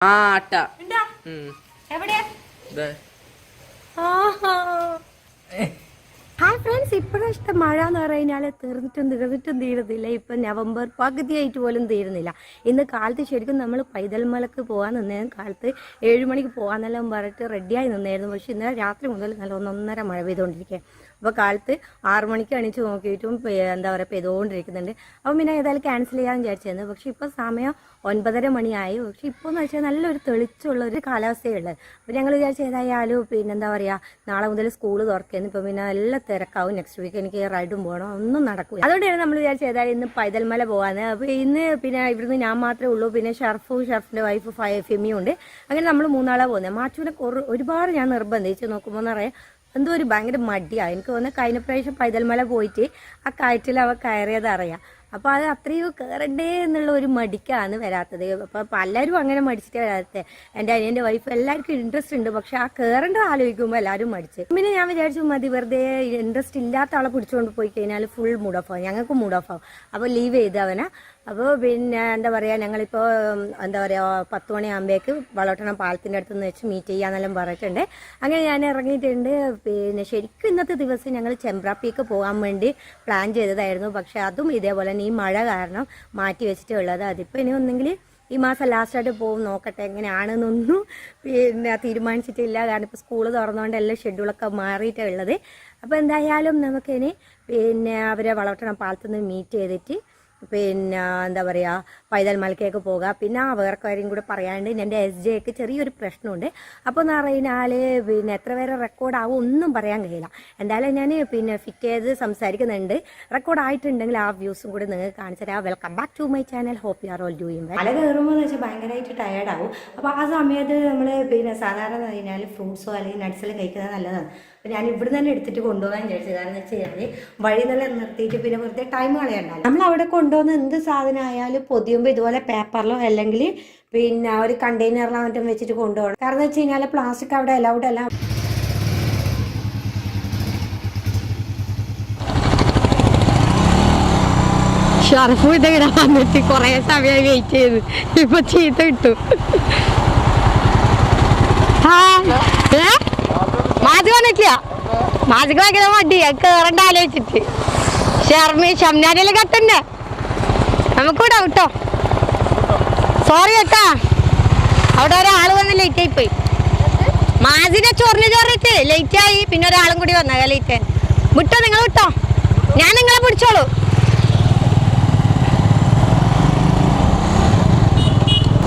ആ അട്ട. Hi friends ഇപ്പോഴും ഇഷ്ടം മഴ എന്ന് പറഞ്ഞാൽ തീർന്നിട്ടും തീർന്നിട്ടും തീരുന്നില്ല. ഇപ്പം നവംബർ പകുതിയായിട്ട് പോലും തീരുന്നില്ല. ഇന്ന് കാലത്ത് ശരിക്കും നമ്മൾ പൈതൽ മലക്ക് പോകാൻ നിന്നേരം കാലത്ത് ഏഴ് മണിക്ക് പോകാന്നെല്ലാം പറഞ്ഞിട്ട് റെഡിയായി നിന്നായിരുന്നു പക്ഷെ ഇന്നലെ രാത്രി മുതൽ നല്ല ഒന്നൊന്നര മഴ പെയ്തുകൊണ്ടിരിക്കുക അപ്പോൾ കാലത്ത് ആറ് മണിക്ക് അണിച്ച് നോക്കിയിട്ടും എന്താ പറയുക പെയ്തുകൊണ്ടിരിക്കുന്നുണ്ട് അപ്പോൾ പിന്നെ ഏതായാലും ക്യാൻസൽ ചെയ്യാമെന്ന് വിചാരിച്ചിരുന്നു. പക്ഷെ ഇപ്പോൾ സമയം ഒൻപതര മണിയായി. പക്ഷെ ഇപ്പോൾ എന്ന് വെച്ചാൽ നല്ലൊരു തെളിച്ചുള്ള ഒരു കാലാവസ്ഥയുള്ളത് അപ്പോൾ ഞങ്ങൾ വിചാരിച്ച ഏതായാലും പിന്നെ എന്താ പറയുക നാളെ മുതൽ സ്കൂൾ തുറക്കുന്നു ഇപ്പോൾ പിന്നെ നല്ല തിരക്കാവും. നെക്സ്റ്റ് വീക്ക് എനിക്ക് റൈഡും പോകണം ഒന്നും നടക്കില്ല അതുകൊണ്ടാണ് നമ്മൾ വിചാരിച്ച ഏതായാലും ഇന്ന് പൈതൽമല പോകാന്ന് അപ്പോൾ ഇന്ന് പിന്നെ ഇവിടുന്ന് ഞാൻ മാത്രമേ ഉള്ളൂ. പിന്നെ ഷർഫും ഷർഫിന്റെ വൈഫ് ഫെമിയും ഉണ്ട് അങ്ങനെ നമ്മൾ മൂന്നാളാണ് പോകുന്നത് മാച്ചുവിനെ ഒരുപാട് ഞാൻ നിർബന്ധിച്ച് നോക്കുമ്പോൾ എന്ന് പറയാം എന്തോ ഒരു ഭയങ്കര മടിയാണ് എനിക്ക് തോന്നുന്നു കഴിഞ്ഞ പ്രാവശ്യം പൈതൽമല പോയിട്ട് ആ കയറ്റിൽ അവ കയറിയത് അറിയാം. അപ്പോൾ അത് അത്രയും കയറണ്ടേ എന്നുള്ള ഒരു മടിക്കാണ് വരാത്തത്. അപ്പോൾ പലരും അങ്ങനെ മടിച്ചിട്ട് വരാത്തത് എന്റെ അനിയന്റെ വൈഫ് എല്ലാവർക്കും ഇൻട്രസ്റ്റ് ഉണ്ട്. പക്ഷെ ആ കയറേണ്ടത് ആലോചിക്കുമ്പോൾ എല്ലാവരും മടിച്ച്. പിന്നെ ഞാൻ വിചാരിച്ചു മതി വെറുതെ ഇൻട്രസ്റ്റ് ഇല്ലാത്ത ആളെ പിടിച്ചുകൊണ്ട് പോയി കഴിഞ്ഞാൽ ഫുൾ മൂഡ് ഓഫ് ആവും. ഞങ്ങൾക്ക് മൂഡ് ഓഫ് ആവും. അപ്പോൾ ലീവ് ചെയ്ത് അവനെ. അപ്പോൾ പിന്നെ എന്താ പറയുക ഞങ്ങളിപ്പോൾ എന്താ പറയുക പത്ത് മണിയാകുമ്പോഴേക്ക് വളോട്ടണം പാലത്തിന്റെ അടുത്ത് നിന്ന് വെച്ച് മീറ്റ് ചെയ്യാന്നെല്ലാം പറഞ്ഞിട്ടുണ്ട്. അങ്ങനെ ഞാൻ ഇറങ്ങിയിട്ടുണ്ട്. പിന്നെ ശരിക്കും ഇന്നത്തെ ദിവസം ഞങ്ങൾ ചെമ്പ്രാപ്പിക്ക് പോകാൻ വേണ്ടി പ്ലാൻ ചെയ്തതായിരുന്നു. പക്ഷേ അതും ഇതേപോലെ തന്നെ ഈ മഴ കാരണം മാറ്റി വെച്ചിട്ടുള്ളത് അതിപ്പോൾ ഇനി ഒന്നെങ്കിൽ ഈ മാസം ലാസ്റ്റായിട്ട് പോകും നോക്കട്ടെ എങ്ങനെയാണെന്നൊന്നും പിന്നെ തീരുമാനിച്ചിട്ടില്ല. കാരണം ഇപ്പോൾ സ്കൂൾ തുറന്നുകൊണ്ട് എല്ലാം ഷെഡ്യൂളൊക്കെ മാറിയിട്ടാണ് ഉള്ളത്. അപ്പോൾ എന്തായാലും നമുക്കിനി പിന്നെ അവരെ വളർത്തണം പാലത്തുനിന്ന് മീറ്റ് ചെയ്തിട്ട് പിന്നെ എന്താ പറയുക പൈതൽ മലക്കേക്ക് പോകുക പിന്നെ വേറെ കാര്യം കൂടെ പറയാണ്ട് എന്റെ എസ് ജെക്ക് ചെറിയൊരു പ്രശ്നമുണ്ട്. അപ്പോൾ എന്ന് പറഞ്ഞാൽ പിന്നെ എത്ര പേരെ റെക്കോർഡാവും ഒന്നും പറയാൻ കഴിയില്ല. എന്തായാലും ഞാൻ പിന്നെ ഫിറ്റ് ചെയ്ത് സംസാരിക്കുന്നുണ്ട്. റെക്കോർഡ് ആയിട്ടുണ്ടെങ്കിൽ ആ വ്യൂസും കൂടി നിങ്ങൾക്ക് കാണിച്ചു തരാം. Welcome back to my channel hope you are all doing അല കയറുമ്പോൾ എന്ന് വെച്ചാൽ ഭയങ്കരമായിട്ട് ടയേർഡാവും അപ്പോൾ ആ സമയത്ത് നമ്മൾ പിന്നെ സാധാരണ കഴിഞ്ഞാൽ ഫ്രൂട്ട്സോ അല്ലെങ്കിൽ നട്ട്സെല്ലാം കഴിക്കുന്നത് നല്ലതാണ്. അപ്പോൾ ഞാൻ ഇവിടെ തന്നെ എടുത്തിട്ട് കൊണ്ടുപോകാൻ വിചാരിച്ചത്. കാരണം എന്ന് വെച്ച് കഴിഞ്ഞാൽ വഴി നല്ല നിർത്തിയിട്ട് പിന്നെ വെറുതെ ടൈം കളയണ്ടല്ലോ നമ്മൾ അവിടെ കൊണ്ടുവന്ന എന്ത് സാധനം ആയാലും പൊതിയുമ്പോൾ ഇതുപോലെ പേപ്പറിലോ അല്ലെങ്കിൽ പിന്നെ ഒരു കണ്ടെയ്നറിലോ മറ്റും വെച്ചിട്ട് കൊണ്ടുപോകണം. കാരണം എന്ന് വെച്ച് കഴിഞ്ഞാൽ പ്ലാസ്റ്റിക് അവിടെ അലൗഡ് അല്ല. ഷർഫും ഇതെങ്ങനെ വന്നിട്ട് കുറേ സമയം വെയിറ്റ് ചെയ്ത്. ഇപ്പൊ ചീത്ത കിട്ടും. മാജിക് വന്നിട്ടില്ല. മാജിക് ഭയങ്കര മടി കേറണ്ട ആലോചിച്ചിട്ട്. ഷർമി ഷംനാരിയെല്ലാം കത്തന്നെ നമുക്ക് വിടാം കേട്ടോ സോറി കേട്ടാ. അവിടെ ഒരാൾ വന്ന് ലേറ്റ് ആയി പോയി. മാസിനെ ചൊറിഞ്ഞ് ചോറിട്ട് ലേറ്റ് ആയി പിന്നെ ഒരാളും കൂടി വന്ന ലേറ്റ് ആയി. വിട്ടോ നിങ്ങൾ വിട്ടോ? ഞാൻ നിങ്ങളെ പിടിച്ചോളൂ.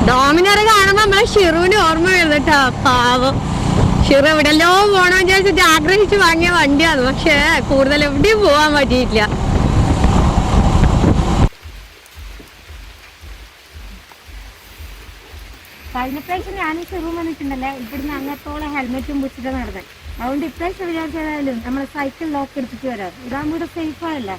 ഡോമിനർ കാണുമ്പോ നമ്മളെ ഷിറുവിന് ഓർമ്മ വരുന്നട്ടാ പാവം. ഷിറു എവിടെല്ലോ പോണെന്ന് വിചാരിച്ചിട്ട് ആഗ്രഹിച്ച് വാങ്ങിയ വണ്ടിയാണ്. പക്ഷേ കൂടുതൽ എവിടെയും പോവാൻ പറ്റിയിട്ടില്ല. കഴിഞ്ഞ പ്രാവശ്യം ഞാനും ചെറുപ്പം വന്നിട്ടുണ്ടല്ലേ? ഇവിടുന്ന് അങ്ങത്തോളം ഹെൽമെറ്റും വെച്ചിട്ട് നടന്നത് അതുകൊണ്ട് ഇപ്രാവശ്യം വിചാരിച്ചാലും നമ്മൾ സൈക്കിൾ ലോക്ക് എടുത്തിട്ട് വരാം. ഇതാകുമ്പോൾ ഇവിടെ സേഫ് ആയല്ലേ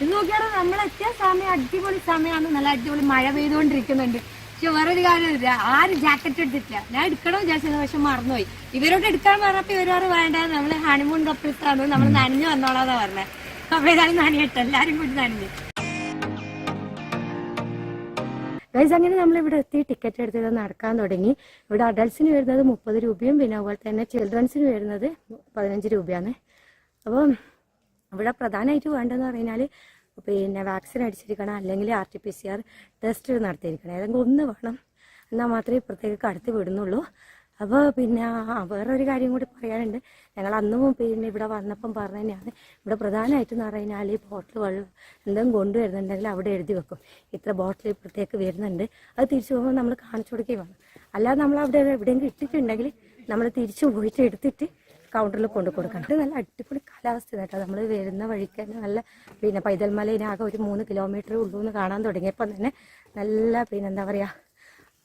ഇത് നോക്കിയാൽ നമ്മളെത്തിയ സമയം അടിപൊളി സമയമാണ്. നല്ല അടിപൊളി മഴ പെയ്തുകൊണ്ടിരിക്കുന്നുണ്ട്. പക്ഷെ വേറൊരു കാര്യമില്ല ആരും ജാക്കറ്റ് എടുത്തിട്ടില്ല. ഞാൻ എടുക്കണോ വിചാരിച്ചത് പക്ഷെ മറന്നുപോയി. ഇവരോട് എടുക്കാൻ പറഞ്ഞപ്പോ ഇവരോട് വേണ്ട നമ്മൾ ഹണിമൂൺ കപ്പിൾസ് ആണ് നമ്മൾ നനഞ്ഞു വന്നോളാന്നാ പറഞ്ഞത് അപ്പൊ ഏതായാലും നനയട്ടെ. എല്ലാരും കൂടി നനഞ്ഞു. ഗൈസ് അങ്ങനെ നമ്മൾ ഇവിടെ എത്തി. ടിക്കറ്റ് എടുത്തത് നടക്കാൻ തുടങ്ങി. ഇവിടെ അഡൾട്ട്സിന് വരുന്നത് മുപ്പത് രൂപയും പിന്നെ അതുപോലെ തന്നെ ചിൽഡ്രൻസിന് വരുന്നത് പതിനഞ്ച് രൂപയാണ്. അപ്പം ഇവിടെ പ്രധാനമായിട്ട് വേണ്ടതെന്ന് പറഞ്ഞാൽ പിന്നെ വാക്സിൻ അടിച്ചിരിക്കണം അല്ലെങ്കിൽ R T P C R test നടത്തിയിരിക്കണം. ഏതെങ്കിലും ഒന്ന് വേണം. എന്നാൽ മാത്രമേ ഇപ്പുറത്തേക്ക് കടത്തി വിടുന്നുള്ളൂ. അപ്പോൾ പിന്നെ വേറൊരു കാര്യം കൂടി പറയാനുണ്ട്. ഞങ്ങൾ അന്നും പിന്നെ ഇവിടെ വന്നപ്പം പറഞ്ഞു ഇവിടെ പ്രധാനമായിട്ട് എന്ന് പറഞ്ഞു കഴിഞ്ഞാൽ ഈ ബോട്ടിൽ വെള്ളം എന്തെങ്കിലും കൊണ്ടുവരുന്നുണ്ടെങ്കിൽ അവിടെ എഴുതി വെക്കും. ഇത്ര ബോട്ടിൽ ഇപ്പുറത്തേക്ക് വരുന്നുണ്ട്. അത് തിരിച്ചു പോകുമ്പോൾ നമ്മൾ കാണിച്ചു കൊടുക്കുകയും വേണം. അല്ലാതെ നമ്മൾ അവിടെ എവിടെയെങ്കിലും ഇട്ടിട്ടുണ്ടെങ്കിൽ നമ്മൾ തിരിച്ചു പോയിട്ട് എടുത്തിട്ട് കൗണ്ടറിൽ കൊണ്ടു കൊടുക്കണം. നല്ല അടിപൊളി കാലാവസ്ഥ കേട്ടോ. നമ്മൾ വരുന്ന വഴിക്ക് തന്നെ നല്ല പിന്നെ പൈതൽമലയിനാകെ ഒരു മൂന്ന് കിലോമീറ്റർ ഉള്ളൂ എന്ന് കാണാൻ തുടങ്ങിയപ്പോൾ തന്നെ നല്ല പിന്നെ എന്താ പറയുക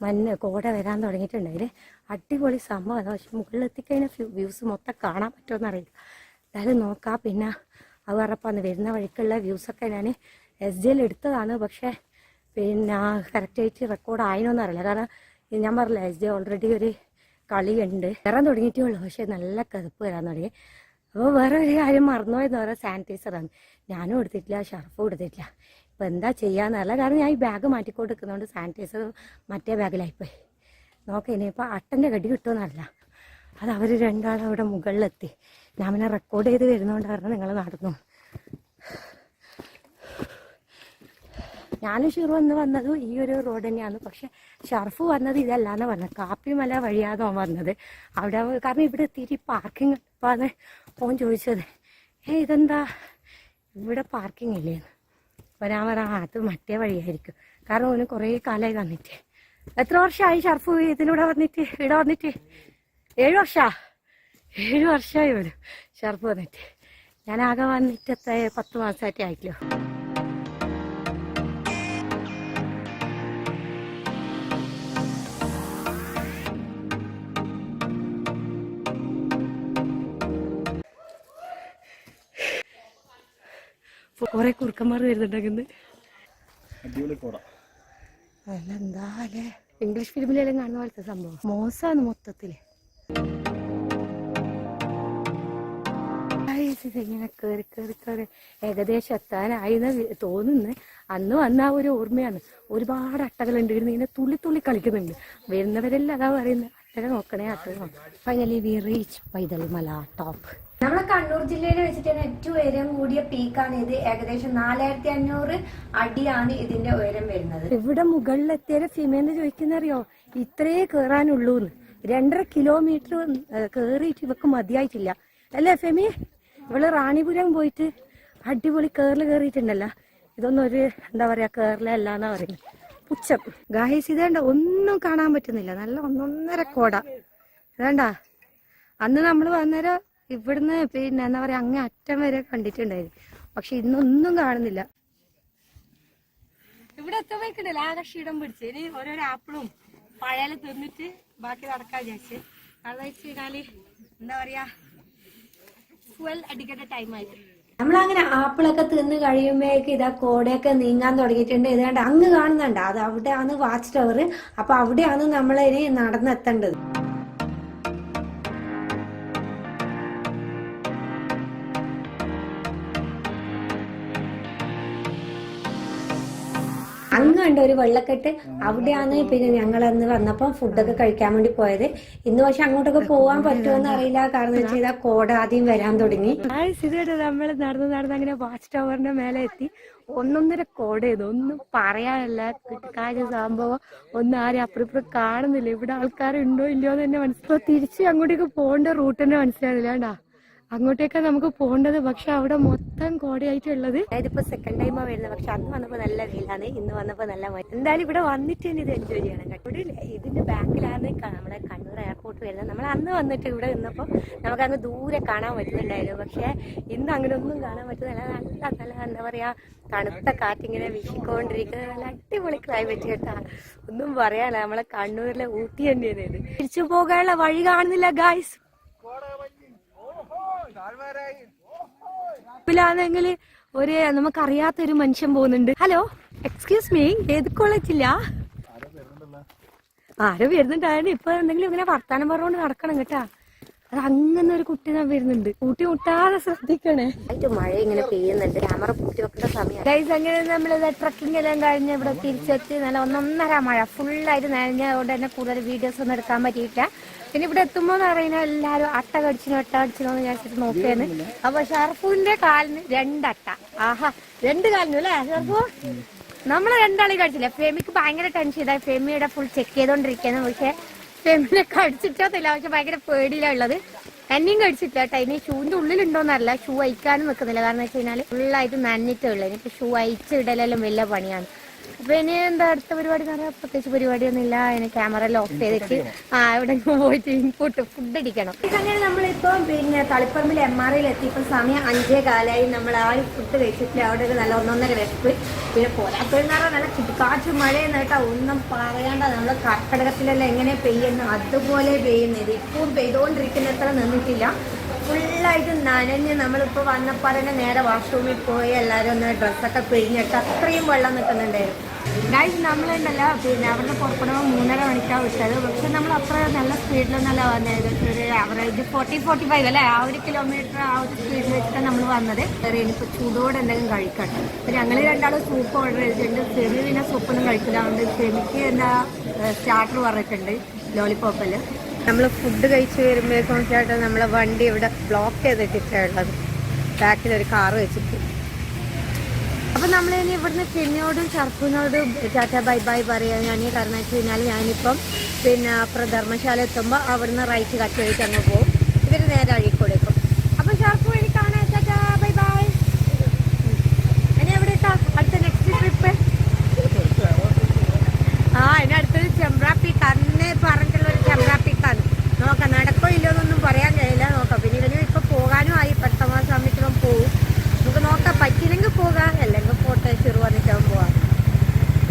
മഞ്ഞ് കോട വരാൻ തുടങ്ങിയിട്ടുണ്ടെങ്കിൽ അടിപൊളി സംഭവമാണ് പക്ഷെ മുകളിലെത്തിക്കഴിഞ്ഞാൽ വ്യൂസ് മൊത്തം കാണാൻ പറ്റുമെന്ന് അറിയില്ല. എന്തായാലും നോക്കാം. പിന്നെ അത് അന്ന് വരുന്ന വഴിക്കുള്ള വ്യൂസൊക്കെ ഞാൻ എസ് ജിയിൽ എടുത്തതാണ്. പക്ഷേ പിന്നെ കറക്റ്റായിട്ട് റെക്കോർഡ് ആയിനോന്നറിയില്ല കാരണം ഞാൻ പറഞ്ഞില്ല എസ് ജി ഓൾറെഡി ഒരു കളിയുണ്ട്. വരാൻ തുടങ്ങിയിട്ടേ ഉള്ളൂ പക്ഷെ നല്ല കതുപ്പ് വരാൻ തുടങ്ങി. അപ്പോൾ വേറെ ഒരു കാര്യം മറന്നുപോയെന്ന് പറയാം സാനിറ്റൈസറാണ് ഞാനും എടുത്തിട്ടില്ല ഷർഫും എടുത്തിട്ടില്ല. ഇപ്പം എന്താ ചെയ്യാന്നല്ല കാരണം ഞാൻ ഈ ബാഗ് മാറ്റിക്കൊണ്ട് സാനിറ്റൈസർ മറ്റേ ബാഗിലായിപ്പോയി നോക്കാം ഇനിയിപ്പോൾ അട്ടന്റെ കടി കിട്ടുമെന്നല്ല അത് അവർ രണ്ടാളും അവിടെ മുകളിലെത്തി. ഞാൻ പിന്നെ റെക്കോർഡ് ചെയ്ത് വരുന്നതുകൊണ്ടായിരുന്നു നിങ്ങൾ നടന്നു. ഞാനും ഷിറു എന്ന് വന്നത് ഈ ഒരു റോഡ് തന്നെയാണ്. പക്ഷെ ഷർഫ് വന്നത് ഇതല്ലാന്ന് പറഞ്ഞത്. കാപ്പിമല വഴിയാതെ അവൻ വന്നത്. അവിടെ കാരണം ഇവിടെ എത്തിയിട്ട് പാർക്കിംഗ് ഇപ്പാന്ന് ഓൻ ചോദിച്ചത്. ഏ ഇതെന്താ? ഇവിടെ പാർക്കിംഗ് ഇല്ലേന്ന് വരാൻ പറയാം അത് മറ്റേ വഴിയായിരിക്കും. കാരണം ഓന് കുറേ കാലമായി വന്നിട്ട്. എത്ര വർഷമായി ഷർഫ് ഇതിലൂടെ വന്നിട്ട്? ഇവിടെ വന്നിട്ട്? ഏഴ് വർഷാ? ഏഴ് വർഷമായി വരും ഷർഫ് വന്നിട്ട്. ഞാൻ ആകെ വന്നിട്ട് എത്ര പത്ത് മാസമായിട്ടേ ആയില്ലോ കുറെ കുറുക്കന്മാർ വരുന്നുണ്ടെങ്കിൽ അല്ല എന്താ അല്ലേ ഇംഗ്ലീഷ് ഫിലിമിലെല്ലാം കാണുന്ന പോലത്തെ സംഭവം. മോശമാണ് മൊത്തത്തിൽ. ഇതിങ്ങനെ കയറി കയറി കേറി ഏകദേശം എത്താനായി തോന്നുന്നു. അന്ന് വന്ന ആ ഒരു ഓർമ്മയാണ്. ഒരുപാട് അട്ടകളുണ്ട് ഇരുന്ന് ഇങ്ങനെ തുള്ളി തുള്ളി കളിക്കുന്നുണ്ട്. വരുന്നവരെല്ലാം അതാ പറയുന്നത് അട്ടക നോക്കണേ അട്ടക നോക്കണേ. Finally we reach Paithal Mala top നമ്മളെ കണ്ണൂർ ജില്ലയിൽ വെച്ചിട്ട് തന്നെ ഏറ്റവും ഉയരം കൂടിയ പീക്കാണ് ഇത്. ഏകദേശം നാലായിരത്തി അഞ്ഞൂറ് അടിയാണ് ഇതിന്റെ ഉയരം വരുന്നത്. ഇവിടെ മുകളിലെത്തിയാലും ഫിമേന്ന് ചോദിക്കുന്നറിയോ? ഇത്രേ കേറാനുള്ളൂന്ന്. രണ്ടര കിലോമീറ്റർ കേറിയിട്ട് ഇവക്ക് മതിയായിട്ടില്ല. അല്ലേ ഫെമി? ഇവൾ റാണിപുരം പോയിട്ട് അടിപൊളി കേറൽ കേറിയിട്ടുണ്ടല്ലോ. ഇതൊന്നും ഒരു എന്താ പറയാ കേറലല്ല എന്നാ പറയുന്നത് പുച്ഛം. ഗായസ് ഇതേണ്ട ഒന്നും കാണാൻ പറ്റുന്നില്ല. നല്ല ഒന്നൊന്നര കോട. ഇതേണ്ട അന്ന് നമ്മൾ വന്നേരം ഇവിടുന്ന് പിന്നെ എന്താ പറയാ അങ്ങേ അറ്റം വരെ കണ്ടിട്ടുണ്ടായിരുന്നു. പക്ഷെ ഇന്നൊന്നും കാണുന്നില്ല. ഇവിടെ എത്തുമ്പോഴേക്കുണ്ടല്ലോ ആകെ ക്ഷീണം പിടിച്ച്. ഇനി ഓരോരോ ആപ്പിളും പഴയാൽ തിന്നിട്ട് ബാക്കി നടക്കാൻ വിചാരിച്ച്. കാരണം വെച്ച് കഴിഞ്ഞാൽ എന്താ പറയാ ഫുവൽ അടിക്കേണ്ട ടൈമായിട്ട് നമ്മളങ്ങനെ ആപ്പിളൊക്കെ തിന്ന് കഴിയുമ്പോഴേക്ക് ഇതാ കോടയൊക്കെ നീങ്ങാൻ തുടങ്ങിയിട്ടുണ്ട്. ഇതാണ്ട് അങ്ങ് കാണുന്നുണ്ട്. അത് അവിടെയാണ് വാച്ച് ടവർ അപ്പൊ അവിടെയാണ് നമ്മൾ ഇനി നടന്നെത്തേണ്ടത്. അങ്ങ് കണ്ട ഒരു വെള്ളക്കെട്ട് അവിടെയാണ് പിന്നെ ഞങ്ങൾ അന്ന് വന്നപ്പം ഫുഡൊക്കെ കഴിക്കാൻ വേണ്ടി പോയത്. ഇന്ന് പക്ഷെ അങ്ങോട്ടൊക്കെ പോവാൻ പറ്റുമെന്ന് അറിയില്ല. കാരണം വെച്ചാൽ ഇതാ കോട ആദ്യം വരാൻ തുടങ്ങി. നമ്മൾ നടന്ന് നടന്ന് അങ്ങനെ വാച്ച് ടവറിന്റെ മേലെ എത്തി. ഒന്നൊന്നര കോട ചെയ്തു. ഒന്നും പറയാനല്ല. കാര്യ സംഭവം ഒന്നും ആരും അപ്പുറപ്പുറം കാണുന്നില്ല. ഇവിടെ ആൾക്കാരുണ്ടോ ഇല്ലയോ എന്ന് തന്നെ മനസ്സിലാവും തിരിച്ച് അങ്ങോട്ടേക്ക് പോകേണ്ട റൂട്ട് തന്നെ മനസ്സിലാവില്ല അങ്ങോട്ടേക്കാ നമുക്ക് പോകേണ്ടത് പക്ഷെ അവിടെ മൊത്തം കോടയായിട്ടുള്ളത്. ഇതിപ്പോ സെക്കൻഡ് ടൈമാ വരുന്നത്. പക്ഷെ അന്ന് വന്നപ്പോ നല്ല വെയിലാണ് ഇന്ന് വന്നപ്പോ നല്ല മഴ എന്തായാലും ഇവിടെ വന്നിട്ട് തന്നെ ഇത് എൻജോയ് ചെയ്യണം കേട്ടോ. ഇവിടെ ഇതിന്റെ ബാക്കിലാണ് നമ്മുടെ കണ്ണൂർ എയർപോർട്ട് വരുന്നത്. നമ്മൾ അന്ന് വന്നിട്ട് ഇവിടെ നിന്നപ്പോ നമുക്ക് അങ്ങ് ദൂരെ കാണാൻ പറ്റുന്നുണ്ടായിരുന്നു. പക്ഷെ ഇന്ന് അങ്ങനെ ഒന്നും കാണാൻ പറ്റുന്നില്ല. നല്ല നല്ല എന്താ പറയാ തണുത്ത കാറ്റിങ്ങനെ വീശിക്കൊണ്ടിരിക്കുന്നത് നല്ല അടിപൊളി ക്ലൈമറ്റ് കേട്ടാ. ഒന്നും പറയാനില്ല നമ്മളെ കണ്ണൂരിലെ ഊട്ടി തന്നെയാണ് ഇത്. തിരിച്ചു പോകാനുള്ള വഴി കാണുന്നില്ല ഗായ്സ് ിലാണെങ്കിൽ ഒരു നമുക്കറിയാത്ത ഒരു മനുഷ്യൻ പോകുന്നുണ്ട്. ഹലോ എക്സ്ക്യൂസ് മീ ഏത് കോളേജില്ല ആരോ വരുന്നുണ്ടായിരുന്നു ഇപ്പൊ എന്തെങ്കിലും ഇങ്ങനെ വർത്താനം പറഞ്ഞുകൊണ്ട് നടക്കണം കേട്ടാ. അത് അങ്ങനെ ഒരു കുട്ടി ഞാൻ വരുന്നുണ്ട്. കൂട്ടി മുട്ടാതെ ശ്രദ്ധിക്കണേ. ആയിട്ട് മഴ ഇങ്ങനെ പെയ്യുന്നുണ്ട്. ക്യാമറ പൂട്ടി വെക്കേണ്ട സമയം. ഗൈസ് അങ്ങനെ നമ്മൾ ട്രക്കിംഗ് എല്ലാം കഴിഞ്ഞ് ഇവിടെ തിരിച്ചെത്തി. നല്ല ഒന്നൊന്നര മഴ. ഫുള്ളായിട്ട് നനഞ്ഞതുകൊണ്ട് തന്നെ കൂടുതൽ വീഡിയോസ് ഒന്നും എടുക്കാൻ പറ്റിയിട്ടില്ല. പിന്നെ ഇവിടെ എത്തുമ്പോന്ന് എന്ന് പറയുന്നത് എല്ലാരും അട്ട കടിച്ചിനോ അട്ട കടിച്ചിനോ എന്ന് വിചാരിച്ചിട്ട് നോക്കിയാണ് അപ്പൊ ഷർഫുവിന്റെ കാലിന് രണ്ടട്ട. ആഹാ രണ്ട് കാലിനും അല്ലേ ഷർഫു? നമ്മൾ രണ്ടാളി കടിച്ചില്ല? ഫെമിക്ക് ഭയങ്കര ടെൻഷൻ ഇതായി ഫെമിയുടെ ഫുൾ ചെക്ക് ചെയ്തോണ്ടിരിക്കുന്നു പക്ഷെ ഫെമിനെ കടിച്ചിട്ടോന്നില്ല. പക്ഷെ ഭയങ്കര പേടിയിലാ ഉള്ളത്. എന്നെയും കടിച്ചിട്ടില്ല കേട്ടോ. ഇനി ഷൂവിന്റെ ഉള്ളിലുണ്ടോന്നറില്ല ഷൂ അയക്കാനും നിൽക്കുന്നില്ല. കാരണം വെച്ച് കഴിഞ്ഞാൽ ഫുള്ളായിട്ട് നനഞ്ഞിട്ടേ ഉള്ളു. ഇനിയിപ്പോ ഷൂ അയച്ചിടലെല്ലാം വലിയ പണിയാണ്. അപ്പൊ ഇനി എന്താ അടുത്ത പരിപാടി എന്ന് പറഞ്ഞാൽ പ്രത്യേകിച്ച് പരിപാടിയൊന്നും ഇല്ല ഇനി ക്യാമറ ലോക്ക് ചെയ്തിട്ട് ആ ഇവിടെ പോയിട്ട് ഇൻപുട്ട് ഫുഡ് അടിക്കണം. അങ്ങനെ നമ്മളിപ്പോ പിന്നെ തളിപ്പറമ്പിൽ എം ആർ ഐയിൽ എത്തിയപ്പോൾ സമയം അഞ്ചേ കാലായി. നമ്മൾ ആ ഫുഡ് കഴിച്ചിട്ട് അവിടെ ഒരു നല്ല ഒന്നൊന്നര വിശപ്പ്. പിന്നെ പോരാത്തതെന്ന് പറഞ്ഞാൽ നല്ല കുട്ടിക്കാറ്റ് മഴയെന്ന് കേട്ടാ ഒന്നും പറയണ്ട നമ്മൾ കർക്കിടകത്തിലെല്ലാം എങ്ങനെ പെയ്യുന്നു? അതുപോലെ പെയ്യുന്നത് ഇപ്പം പെയ്തുകൊണ്ടിരിക്കുന്നത്ര നിന്നിട്ടില്ല. ഫുള്ളായിട്ട് നനഞ്ഞ് നമ്മളിപ്പോൾ വന്നപ്പോൾ തന്നെ നേരെ വാഷ്റൂമിൽ പോയി എല്ലാവരും ഒന്ന് ഡ്രസ്സൊക്കെ പിഴിഞ്ഞിട്ട് അത്രയും വെള്ളം നിൽക്കുന്നുണ്ടായിരുന്നു. ഗൈസ് നമ്മളുണ്ടല്ലോ പിന്നെ അവിടുന്ന് പുറപ്പെടുമ്പോൾ മൂന്നര മണിക്കാണ് വിട്ടത്. പക്ഷെ നമ്മൾ അത്ര നല്ല സ്പീഡിലൊന്നല്ല വന്നത്. ഒരു ആവറേജ് ഫോർട്ടി ഫോർട്ടി ഫൈവ് അല്ലേ? ആ ഒരു കിലോമീറ്റർ ആ ഒരു സ്പീഡിൽ വെച്ചിട്ട് നമ്മൾ വന്നത്. വേറെ ഇനിയിപ്പോൾ ചൂടോടെ എന്തെങ്കിലും കഴിക്കട്ടെ അപ്പോൾ ഞങ്ങൾ രണ്ടാളും സൂപ്പ് ഓർഡർ ചെയ്തിട്ടുണ്ട്. ചെറിയ പിന്നെ സൂപ്പൊന്നും കഴിക്കില്ല. അതുകൊണ്ട് ചെമിക്ക് എന്താ സ്റ്റാർട്ടർ പറഞ്ഞിട്ടുണ്ട്. ലോലിപ്പോപ്പൽ നമ്മൾ ഫുഡ് കഴിച്ച് വരുമ്പോഴേക്കും ചേട്ടാ നമ്മളെ വണ്ടി ഇവിടെ ബ്ലോക്ക് ചെയ്തിട്ടിട്ടുള്ളത് ബാക്കിൽ ഒരു കാറ് വെച്ചിട്ട്. അപ്പം നമ്മൾ ഇനി ഇവിടുന്ന് ചെന്നോടും ഷർഫിനോടും ടാറ്റ ബൈ ബൈ പറയാൻ ഞാൻ കാരണം വെച്ച് കഴിഞ്ഞാൽ ഞാനിപ്പം പിന്നെ അപ്പുറം ധർമ്മശാല എത്തുമ്പോൾ അവിടുന്ന് റൈറ്റ് കട്ട് ചെയ്തിട്ട് അങ്ങ് പോകും ഇവർ നേരെ അഴിക്കൊടുക്കും അപ്പം ഷർഫ് വഴി കാണാൻ ടാറ്റ ബൈ ബൈ. ഇനി എവിടെ അടുത്ത നെക്സ്റ്റ് ട്രിപ്പ് ആ ഇനി അടുത്തത് ചെമ്പ്രാപ്പി. തന്നെ പറഞ്ഞിട്ടുള്ള ഒരു ചെമ്പ്രാപ്പീക്കാണ് നോക്കാം നടക്കോ ഇല്ലയോ എന്നൊന്നും പറയാൻ കഴിയില്ല. നോക്കാം പിന്നെ ഇവന് ഇപ്പൊ പോകാനും ആയി. പെട്ടെന്ന് ആ സമയത്തിലും പോവും. നമുക്ക് നോക്കാം പറ്റില്ലെങ്കിൽ പോകാം. അല്ലെങ്കിൽ പോട്ടെ ചെറു വന്നിട്ടാവും പോവാം.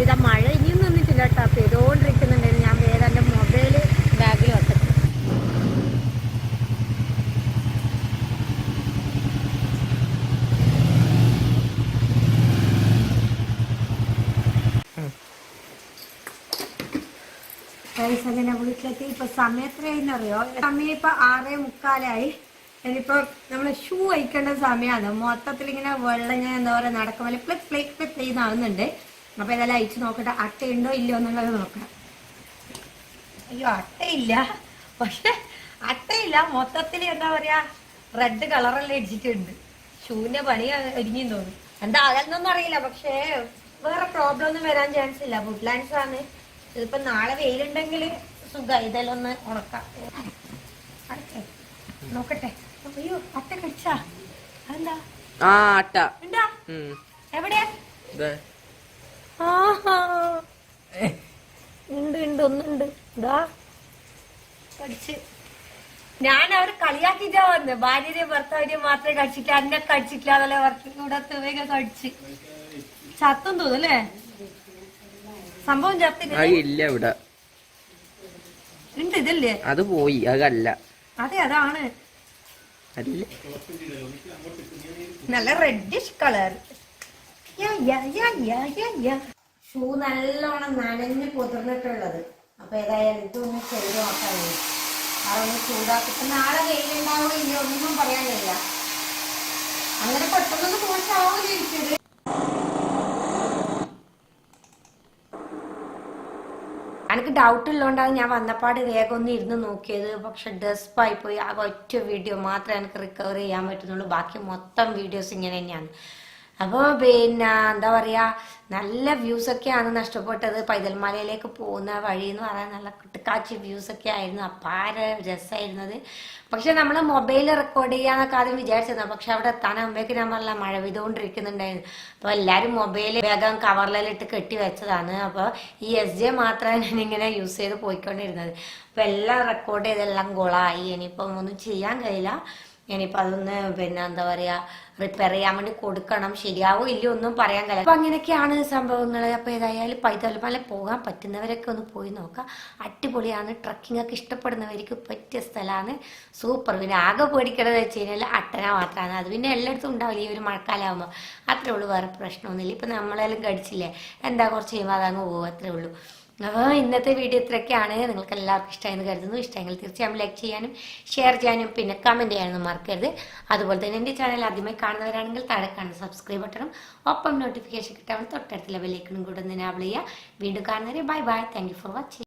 ഇതാ മഴ ഇനിയും നിന്നിട്ടില്ല കേട്ടോ. പെയ്തോണ്ടിരിക്കുന്നുണ്ടായിരുന്നു ഞാൻ വേറെ എന്റെ മൊബൈൽ ബാഗിൽ വെക്കട്ടെ ഗൈസ് അങ്ങനെ വീട്ടിലെത്തി ഇപ്പൊ സമയം എത്രയായിന്ന് അറിയോ സമയം ഇപ്പൊ ആറേ മുക്കാലായി. ഇനിയിപ്പോ നമ്മൾ ഷൂ അയക്കേണ്ട സമയമാണ് മൊത്തത്തിൽ ഇങ്ങനെ വെള്ളം ഇങ്ങനെ എന്താ പറയാ നടക്കുമ്പോൾ പ്ലിക് പ്ലിക് പ്ലിക് ചെയ്യുന്നാവുന്നുണ്ട് അപ്പൊ ഏതായാലും അയച്ചു നോക്കട്ടെ. അട്ടയുണ്ടോ ഇല്ലയോ എന്നുള്ളത് നോക്കാം. അയ്യോ അട്ടയില്ല. പക്ഷെ അട്ടയില്ല. മൊത്തത്തിൽ എന്താ പറയാ റെഡ് കളറെല്ലാം അടിച്ചിട്ടുണ്ട് ഷൂവിന്റെ പണി ഒരുങ്ങിന്ന് തോന്നി. എന്താ അതെന്നൊന്നും അറിയില്ല. പക്ഷേ വേറെ പ്രോബ്ലം ഒന്നും വരാൻ ചാൻസ് ഇല്ല. വുഡ്ലാൻഡ്സ് ആണ്. ഇതിപ്പോ നാളെ വെയിലുണ്ടെങ്കിൽ സുഖം ഇതെല്ലാം ഒന്ന് ഉണക്കാം. അടക്കേ നോക്കട്ടെ. അയ്യോ അട്ട കടിച്ചാ അതെന്താ? ആ അട്ട. എവിടെയാ. ഉണ്ട് ഉണ്ട് ഒന്നുണ്ട് ഇതാ കടിച്ച്. ഞാൻ അവർ കളിയാക്കിട്ടാ വന്ന്. ഭാര്യയെ ഭർത്താവിനെ മാത്രമേ കടിച്ചില്ല എന്നെ കടിച്ചിട്ടില്ല അതല്ലേ വർക്കിൽ കൂടെ തുവയൊക്കെ കടിച്ച്. ചത്തും തോന്നുന്നു അല്ലേ? സംഭവം ചത്തില്ല? ഇല്ല ഇവിടെ. ഉണ്ട് ഇതല്ലേ? അത് പോയി അതല്ല. അതെ അതാണ്. നല്ല റെഡിഷ് കളർ ഷൂ നല്ലോണം നനഞ്ഞ് പൊതിർന്നിട്ടുള്ളത്. അപ്പൊ ഏതായാലും ഇതൊന്ന് ചെയ്ത് നോക്കാൻ അതൊന്ന് ചൂടാക്കിട്ട് നാളെ വെയിലുണ്ടാവോ ഇല്ലയോ ഒന്നും പറയാനില്ല. അങ്ങനെ പെട്ടെന്നൊന്ന് മോശമാവും ചോദിച്ചത് എനിക്ക് ഡൗട്ട് ഉള്ളതുകൊണ്ടാണ് ഞാൻ വന്നപ്പാട് വേഗം ഒന്ന് ഇരുന്ന് നോക്കിയത്. പക്ഷെ ഡെസ്പായി പോയി. ആ ഒറ്റ വീഡിയോ മാത്രമേ എനിക്ക് റിക്കവർ ചെയ്യാൻ പറ്റുന്നുള്ളൂ. ബാക്കി മൊത്തം വീഡിയോസ് ഇങ്ങനെ തന്നെയാണ് അപ്പോൾ പിന്നെ എന്താ പറയുക നല്ല ആണ് നഷ്ടപ്പെട്ടത്. പൈതൽമലയിലേക്ക് പോകുന്ന വഴി എന്ന് പറയാൻ നല്ല കിട്ടുക്കാച്ചി വ്യൂസ് ഒക്കെ ആയിരുന്നു. അപ്പാര രസമായിരുന്നത് പക്ഷെ നമ്മൾ മൊബൈൽ റെക്കോർഡ് ചെയ്യാന്നൊക്കെ ആദ്യം വിചാരിച്ചിരുന്നു പക്ഷെ അവിടെ എത്താനാകുമ്പോഴേക്ക് ഞാൻ പറഞ്ഞ മഴ പെയ്തുകൊണ്ടിരിക്കുന്നുണ്ടായിരുന്നു അപ്പോൾ എല്ലാവരും മൊബൈൽ വേഗം കവറിലിട്ട് കെട്ടി വെച്ചതാണ്. അപ്പോൾ ഈ എസ് ജെ മാത്രമാണ് ഞാൻ ഇങ്ങനെ യൂസ് ചെയ്ത് പോയിക്കൊണ്ടിരുന്നത്. അപ്പോൾ എല്ലാം റെക്കോർഡ് ചെയ്തെല്ലാം ഗോളായി ഇനിയിപ്പം ഒന്നും ചെയ്യാൻ കഴിയില്ല. ഇനിയിപ്പോൾ അതൊന്ന് പിന്നെ എന്താ പറയുക റിപ്പയർ ചെയ്യാൻ വേണ്ടി കൊടുക്കണം. ശരിയാവോ ഇല്ലയോ ഒന്നും പറയാൻ കഴിയില്ല. അപ്പൊ അങ്ങനെയൊക്കെയാണ് സംഭവങ്ങൾ അപ്പോൾ ഏതായാലും പൈതൽമല പോകാൻ പറ്റുന്നവരൊക്കെ ഒന്ന് പോയി നോക്കാം. അടിപൊളിയാണ്. ട്രക്കിംഗ് ഒക്കെ ഇഷ്ടപ്പെടുന്നവർക്ക് പറ്റിയ സ്ഥലമാണ് സൂപ്പർ പിന്നെ ആകെ പേടിക്കണമെന്ന് വെച്ച് കഴിഞ്ഞാൽ അട്ടന മാത്രമാണ് അത് പിന്നെ എല്ലായിടത്തും ഉണ്ടാവില്ല. ഈ ഒരു മഴക്കാലമാകുമ്പോൾ അത്രേ ഉള്ളൂ. വേറെ പ്രശ്നമൊന്നുമില്ല. ഇപ്പം നമ്മളെല്ലാം കടിച്ചില്ലേ എന്താ കുറച്ച് കഴിയുമ്പോൾ അതങ്ങ് പോകും. അത്രേ ഉള്ളൂ. അപ്പോൾ ഇന്നത്തെ വീഡിയോ ഇത്രയൊക്കെയാണ്. നിങ്ങൾക്ക് എല്ലാവർക്കും ഇഷ്ടമായെന്ന് കരുതുന്നു. ഇഷ്ടമെങ്കിൽ തീർച്ചയായും ലൈക്ക് ചെയ്യാനും ഷെയർ ചെയ്യാനും പിന്നെ കമന്റ് ചെയ്യാനൊന്നും മറക്കരുത്. അതുപോലെ തന്നെ എന്റെ ചാനൽ ആദ്യമായി കാണുന്നവരാണെങ്കിൽ താഴെ കാണുന്ന സബ്സ്ക്രൈബ് ബട്ടണും ഒപ്പം നോട്ടിഫിക്കേഷൻ കിട്ടാൻ തൊട്ടടുത്തുള്ള ബെല്ലൈക്കണും കൂടെ ഒന്ന് എനാബിൾ ചെയ്യുക. വീണ്ടും കാണുന്നവരെ bye bye thank for watching